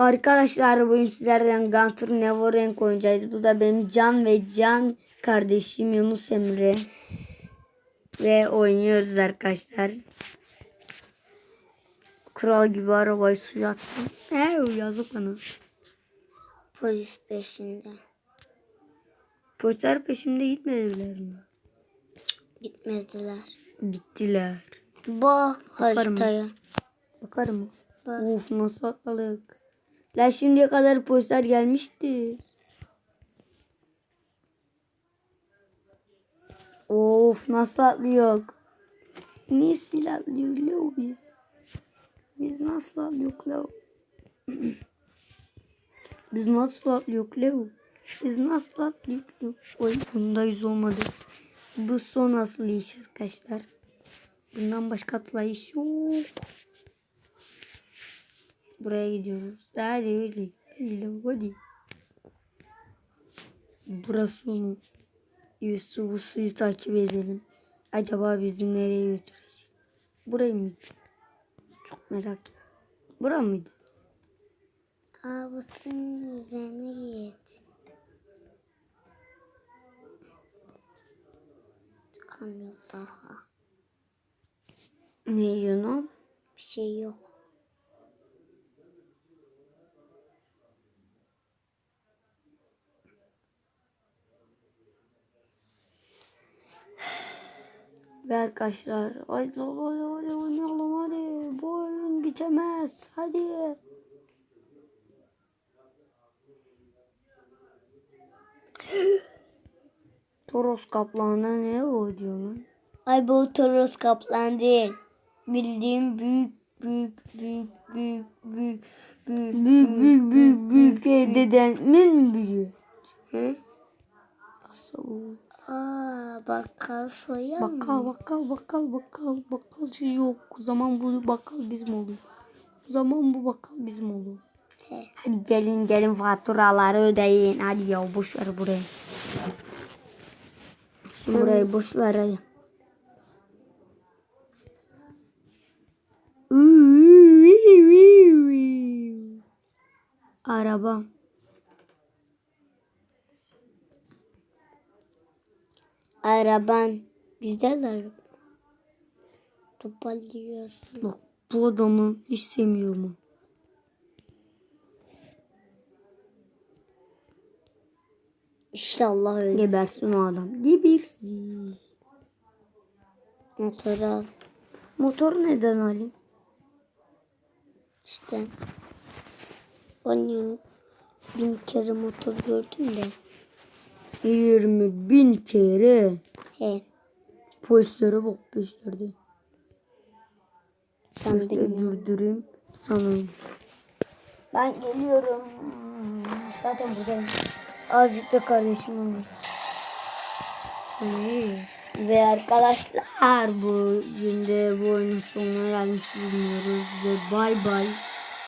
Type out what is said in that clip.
Arkadaşlar bugün sizlerden Gunter Neverend oynayacağız. Bu da benim Can ve Can kardeşim Yunus Emre. Ve oynuyoruz arkadaşlar. Kral gibi arabayı suya attım. He yazık bana. Polis peşinde. Polisler peşimde gitmediler mi? Gitmediler. Gittiler. Bak Bakarım. haritaya. Bakarım. Bak. Uf nasıl atladık. La şimdiye kadar polisler gelmişti. Of nasıl atlıyor. Nasıl atlıyor lo biz? Biz nasıl atlıyor lo? biz nasıl atlıyor lo? Biz nasıl atlıyor lo? Oy bundayız olmadı. Bu son asıl iş arkadaşlar. Bundan başka atlayış yok. Buraya gidiyoruz. Hadi. Hadi lan hadi. Burası mı? Yusuf bu suyu takip edelim. Acaba bizi nereye götürecek? Burayı mı? Çok merak ettim. Bura mıydı? Aa bu senin üzerine git. Çıkamıyor daha. Ne Yunus? Bir şey yok. Ve arkadaşlar hadi hadi hadi oynayalım hadi. Bu oyun bitemez. Hadi. Toros kaplanına ne o diyor lan? Ay bu Toros kaplan değil. Bildiğim büyük büyük büyük büyük büyük büyük Büyük büyük büyük büyük dedemin mi büyüğü? Hı? Nasıl? Aa bakkal soya mı? Bakkal bakkal bakkal bakkal bakkalcı yok. O zaman bu bakkal bizim olur. O zaman bu bakkal bizim olur. He. Hadi gelin gelin faturaları ödeyin. Hadi ya boş ver burayı. Şimdi burayı boş ver hadi. Araba. Araban güzel araba. Toparlıyorsun. Bak bu adamı hiç sevmiyorum. İnşallah öyle. Gebersin o adam. Gebersin. Motor al. Motor neden alayım? İşte. Ben bin kere motor gördüm de. 20 bin kere. He. Polislere bak peşlerde. Polisleri durdurayım sana. Ben geliyorum. Zaten buradayım. Azıcık da kardeşim olmasın. Ve arkadaşlar. Bu günde bu oyunun sonuna gelmiş bilmiyoruz ve bay bay.